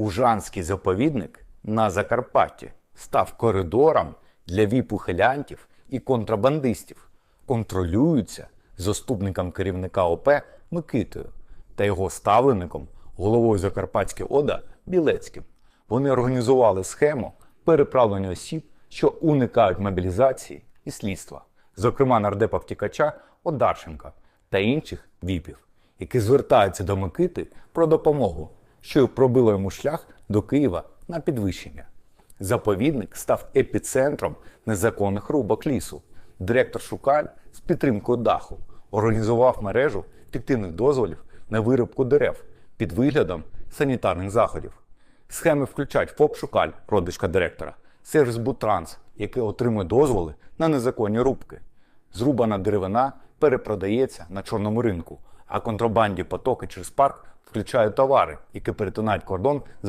Ужанський заповідник на Закарпатті став коридором для віп-ухилянтів і контрабандистів, контролюються заступником керівника ОП Микитою та його ставленником, головою Закарпатської ОДА Білецьким. Вони організували схему переправлення осіб, що уникають мобілізації і слідства, зокрема нардепа втікача Одарченка та інших віпів, які звертаються до Микити про допомогу, що й пробило йому шлях до Києва на підвищення. Заповідник став епіцентром незаконних рубок лісу. Директор Шукаль з підтримкою даху організував мережу фіктивних дозволів на вирубку дерев під виглядом санітарних заходів. Схеми включають ФОП Шукаль, родичка директора, сервіс Бутранс, який отримує дозволи на незаконні рубки. Зрубана деревина перепродається на чорному ринку, а контрабанді потоки через парк включають товари, які перетинають кордон за